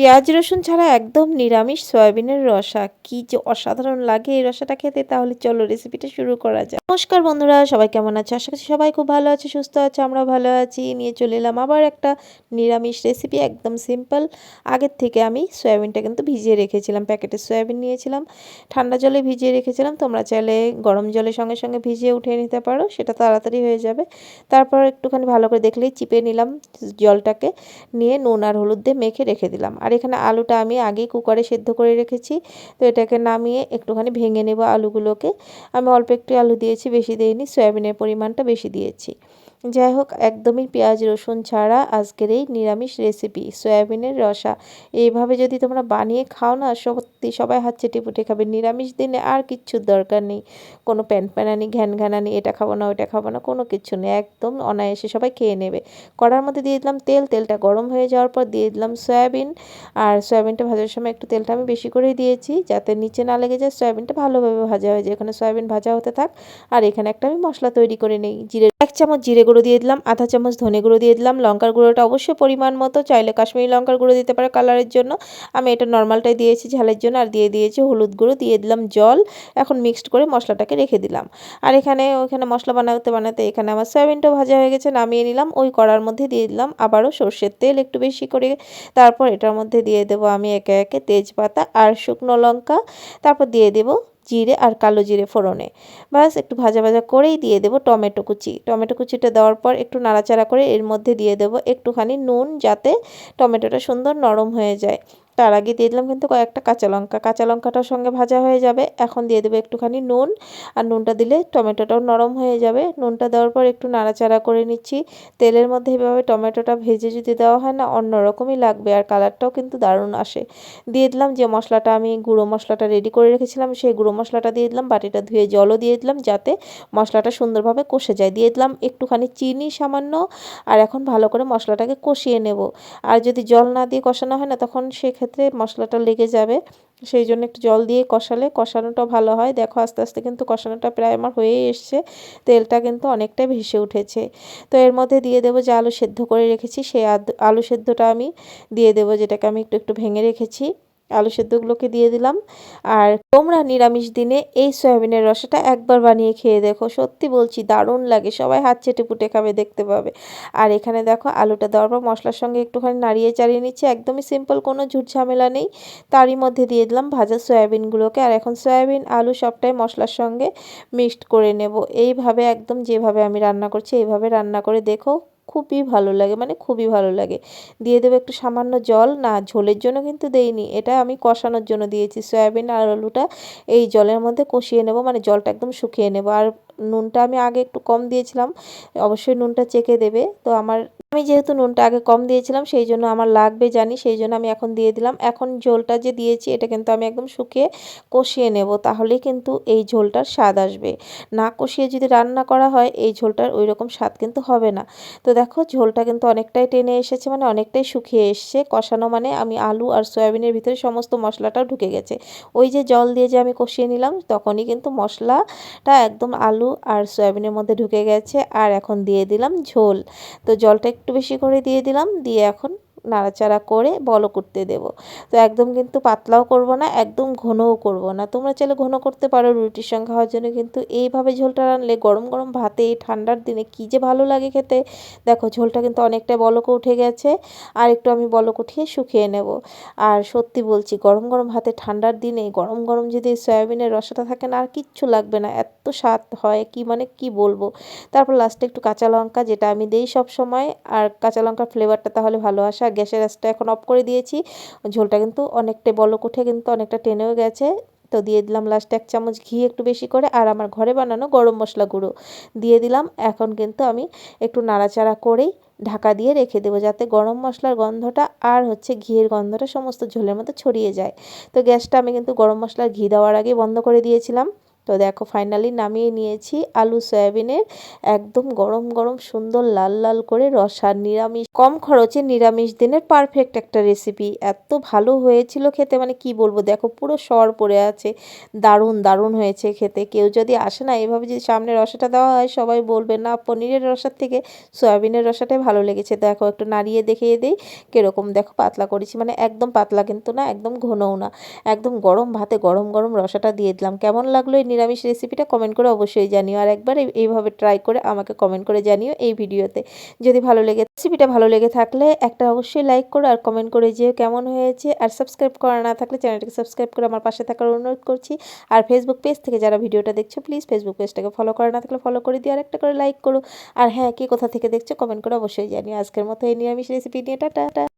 পেঁয়াজ, রসুন ছাড়া একদম নিরামিষ সয়াবিনের রসা। কি যে অসাধারণ লাগে এই রসাটা খেতে। তাহলে চলো রেসিপিটা শুরু করা যায় নমস্কার বন্ধুরা, সবাই কেমন আছে? আশা করছি সবাই খুব ভালো আছে, সুস্থ আছে আমরা ভালো আছি। নিয়ে চলে এলাম আবার একটা নিরামিষ রেসিপি একদম সিম্পল আগের থেকে আমি সয়াবিনটা কিন্তু ভিজিয়ে রেখেছিলাম প্যাকেটের সয়াবিন নিয়েছিলাম। ঠান্ডা জলে ভিজিয়ে রেখেছিলাম, তোমরা চাইলে গরম জলের সঙ্গে সঙ্গে ভিজিয়ে উঠিয়ে নিতে পারো, সেটা তাড়াতাড়ি হয়ে যাবে। তারপর একটুখানি ভালো করে দেখলেই চিপে নিলাম জলটাকে, নিয়ে নুন আর হলুদ দিয়ে মেখে রেখে দিলাম। আর এখানে আলুটা আমি আগেই কুকারে সেদ্ধ করে রেখেছি। তো এটাকে নামিয়ে একটুখানি ভেঙে নেব আলুগুলোকে। আমি অল্প একটু আলু দিয়েছি, বেশি দিইনি, সয়াবিনের পরিমাণটা বেশি দিয়েছি। যাই হোক একদমই পেঁয়াজ, রসুন ছাড়া আজকের এই নিরামিষ রেসিপি সয়াবিনের রসা। এইভাবে যদি তোমরা বানিয়ে খাও না, সত্যি সবাই হাত চেটে পুটে খাবে। নিরামিষ দিনে আর কিচ্ছুর দরকার নেই। কোনো প্যান প্যানানি, ঘ্যান ঘ্যানানি, এটা খাব না ওটা খাব না, কোনো কিছু নেই। একদম অনায়াসে সবাই খেয়ে নেবে। কড়ার মধ্যে দিয়ে দিলাম তেল। তেলটা গরম হয়ে যাওয়ার পর দিয়ে দিলাম সয়াবিন। আর সয়াবিনটা ভাজার সময় একটু তেলটা আমি বেশি করেই দিয়েছি, যাতে নিচে না লেগে যায় সয়াবিনটা ভালোভাবে ভাজা হয়ে যায়। এখানে সয়াবিন ভাজা হতে থাক। আর এখানে একটা আমি মশলা তৈরি করে নিই। জিরে, এক চামচ জিরে গুঁড়ো দিয়ে দিলাম, আধা চামচ ধনে গুঁড়ো দিয়ে দিলাম। লঙ্কার গুঁড়োটা অবশ্যই পরিমাণ মতো, চাইলে কাশ্মীরি লঙ্কার গুঁড়ো দিতে পারে কালারের জন্য। আমি এটা নর্মালটাই দিয়েছি ঝালের জন্য, আর দিয়ে দিয়েছি হলুদ গুঁড়ো, দিয়ে দিলাম জল। এখন মিক্সড করে মশলাটাকে রেখে দিলাম। আর এখানে ওইখানে মশলা বানাতে বানাতে এখানে আমার সয়াবিনটাও ভাজা হয়ে গেছে, নামিয়ে নিলাম। ওই কড়ার মধ্যে দিয়ে দিলাম আবারও সর্ষের তেল একটু বেশি করে। তারপর এটার মধ্যে দিয়ে দেবো আমি একে একে তেজপাতা আর শুকনো লঙ্কা। তারপর দিয়ে দেবো জিরে আর কালো জিরে ফোড়নে। বাস একটু ভাজা ভাজা করেই দিয়ে দেবো টমেটো কুচি। টমেটো কুচিটা দেওয়ার পর একটু নাড়াচাড়া করে এর মধ্যে দিয়ে দেবো একটুখানি নুন, যাতে টমেটোটা সুন্দর নরম হয়ে যায়। তার আগে দিয়ে দিলাম কিন্তু কয়েকটা কাঁচা লঙ্কা। কাঁচা লঙ্কাটার সঙ্গে ভাজা হয়ে যাবে। এখন দিয়ে দেবো একটুখানি নুন। আর নুনটা দিলে টমেটোটাও নরম হয়ে যাবে। নুনটা দেওয়ার পর একটু নাড়াচাড়া করে নিচ্ছি। তেলের মধ্যে এভাবে টমেটোটা ভেজে যদি দেওয়া হয় না অন্যরকমই লাগবে। আর কালারটাও কিন্তু দারুণ আসে। দিয়ে দিলাম যে মশলাটা আমি গুঁড়ো মশলাটা রেডি করে রেখেছিলাম, সেই গুঁড়ো মশলাটা দিয়ে দিলাম। বাটিটা ধুয়ে জলও দিয়ে দিলাম যাতে মশলাটা সুন্দরভাবে কষে যায়। দিয়ে দিলাম একটুখানি চিনি সামান্য। আর এখন ভালো করে মশলাটাকে কষিয়ে নেব। আর যদি জল না দিয়ে কষানো হয় না, তখন সেক্ষেত্রে ক্ষেত্রে মশলাটা লেগে যাবে। সেই জন্য একটু জল দিয়ে কষালে কষানোটা ভালো হয়। দেখো আস্তে আস্তে কিন্তু কষানোটা প্রায় আমার হয়েই এসছে। তেলটা কিন্তু অনেকটা ভেসে উঠেছে। তো এর মধ্যে দিয়ে দেবো যে আলু সেদ্ধ করে রেখেছি। সেই আলু সেদ্ধটা আমি দিয়ে দেবো, যেটাকে আমি একটু একটু ভেঙে রেখেছি। আলু সেদ্ধগুলোকে দিয়ে দিলাম। আর তোমরা নিরামিষ দিনে এই সয়াবিনের রসাটা একবার বানিয়ে খেয়ে দেখো। সত্যি বলছি, দারুণ লাগে। সবাই হাত চেটে পুটে খাবে, দেখতে পাবে। আর এখানে দেখো, আলুটা দেওয়ার পর মশলার সঙ্গে একটুখানি নাড়িয়ে চাড়িয়ে নিচ্ছে। একদমই সিম্পল কোনো ঝুট ঝামেলা নেই। তারই মধ্যে দিয়ে দিলাম ভাজা সয়াবিনগুলোকে। আর এখন সয়াবিন, আলু সবটাই মশলার সঙ্গে মিক্সড করে নেব। এইভাবে, একদম যেভাবে আমি রান্না করছি, এইভাবে রান্না করে দেখো। খুবই ভালো লাগে মানে খুবই ভালো লাগে। দিয়ে দেবো একটু সামান্য জল, না ঝোলের জন্য কিন্তু দেইনি, এটা আমি কষানোর জন্য দিয়েছি। সয়াবিন আর আলুটা এই জলের মধ্যে কষিয়ে নেব মানে জলটা একদম শুকিয়ে নেব। আর নুনটা আমি আগে একটু কম দিয়েছিলাম, অবশ্যই নুনটা চেকে দেবে। তো আমার, আমি যেহেতু নুনটা আগে কম দিয়েছিলাম, সেই জন্য আমার লাগবে জানি, সেই জন্য আমি এখন দিয়ে দিলাম। এখন ঝোলটা যে দিয়েছি, এটা কিন্তু আমি একদম শুকিয়ে কষিয়ে নেব, তাহলেই কিন্তু এই ঝোলটার স্বাদ আসবে। না কষিয়ে যদি রান্না করা হয়, এই ঝোলটার ওই রকম স্বাদ কিন্তু হবে না। তো দেখো, ঝোলটা কিন্তু অনেকটাই টেনে এসেছে মানে অনেকটাই শুকিয়ে এসছে। কষানো মানে আমি আলু আর সয়াবিনের ভিতরে সমস্ত মশলাটাও ঢুকে গেছে। ওই যে জল দিয়ে যে আমি কষিয়ে নিলাম, তখনই কিন্তু মশলাটা একদম আলু আর সয়াবিনের মধ্যে ঢুকে গেছে আর এখন দিয়ে দিলাম ঝোল। তো জলটা একটু বেশি করে দিয়ে দিলাম, দিয়ে এখন নাড়াচাড়া করে বলো করতে দেব। তো একদম কিন্তু পাতলাও করব না, একদম ঘনও করব না। তোমরা চাইলে ঘন করতে পারো রুটির সঙ্গে খাওয়ার জন্য কিন্তু এইভাবে ঝোলটা রানলে গরম গরম ভাতে ঠান্ডার দিনে কী যে ভালো লাগে খেতে। দেখো ঝোলটা কিন্তু অনেকটা বলক উঠে গেছে, আর একটু আমি বলক উঠিয়ে শুকিয়ে নেব। আর সত্যি বলছি, গরম গরম ভাতে ঠান্ডার দিনে গরম গরম যদি সয়াবিনের রসাটা থাকে না, আর কিচ্ছু লাগবে না, এত স্বাদ হয়, কি মানে কি বলব। তারপর লাস্টে একটু কাঁচা লঙ্কা, যেটা আমি দিই সব সময় আর কাঁচা লঙ্কার ফ্লেভারটা তাহলে ভালো আসে আর গ্যাসের আঁচটা এখন অফ করে দিয়েছি। ঝোলটা কিন্তু অনেকটা বলক উঠে কিন্তু অনেকটা টেনেও গেছে। তো দিয়ে দিলাম লাস্টে এক চামচ ঘি একটু বেশি করে আর আমার ঘরে বানানো গরম মশলা গুঁড়ো। দিয়ে দিলাম, এখন কিন্তু আমি একটু নাড়াচাড়া করেই ঢাকা দিয়ে রেখে দেবো যাতে গরম মশলার গন্ধটা আর হচ্ছে ঘিয়ের গন্ধটা সমস্ত ঝোলের মধ্যে ছড়িয়ে যায়। তো গ্যাসটা আমি কিন্তু গরম মশলার ঘি দেওয়ার আগে বন্ধ করে দিয়েছিলাম। তো দেখো ফাইনালি নামিয়ে নিয়েছি আলু, সয়াবিনের একদম গরম গরম, সুন্দর লাল লাল করে রসা নিরামিষ। কম খরচে নিরামিষ দিনের পারফেক্ট একটা রেসিপি এত ভালো হয়েছিল খেতে মানে কি বলব? দেখো পুরো সর পড়ে আছে, দারুণ দারুণ হয়েছে খেতে। কেউ যদি আসে না, এভাবে যদি সামনে রসাটা দেওয়া হয়, সবাই বলবে, না, পনিরের রসার থেকে সয়াবিনের রসাটাই ভালো লেগেছে। দেখো একটু নাড়িয়ে দেখিয়ে দিই, কীরকম দেখো পাতলা করেছি। মানে একদম পাতলা কিন্তু না, একদম ঘনও না। একদম গরম ভাতে গরম গরম রসাটা দিয়ে দিলাম। কেমন লাগল এই নিরামিষ রেসিপিটা কমেন্ট করে অবশ্যই জানিও। আর একবার এই- এইভাবে ট্রাই করে আমাকে কমেন্ট করে জানিও এই ভিডিওতে। যদি ভালো লেগে রেসিপিটা ভালো লেগে থাকলে একটা অবশ্যই লাইক করো আর কমেন্ট করে যেও কেমন হয়েছে। আর সাবস্ক্রাইব করা না থাকলে চ্যানেলটাকে সাবস্ক্রাইব করে আমার পাশে থাকার অনুরোধ করছি। আর ফেসবুক পেজ থেকে যারা ভিডিওটা দেখছ প্লিজ ফেসবুক পেজটাকে ফলো করা না থাকলে ফলো করে দিও। আর একটা করে লাইক করো। আর হ্যাঁ কে কোথা থেকে দেখছ কমেন্ট করে অবশ্যই জানিও। আজকের মতো এই নিরামিষ রেসিপি নিয়ে টাটা।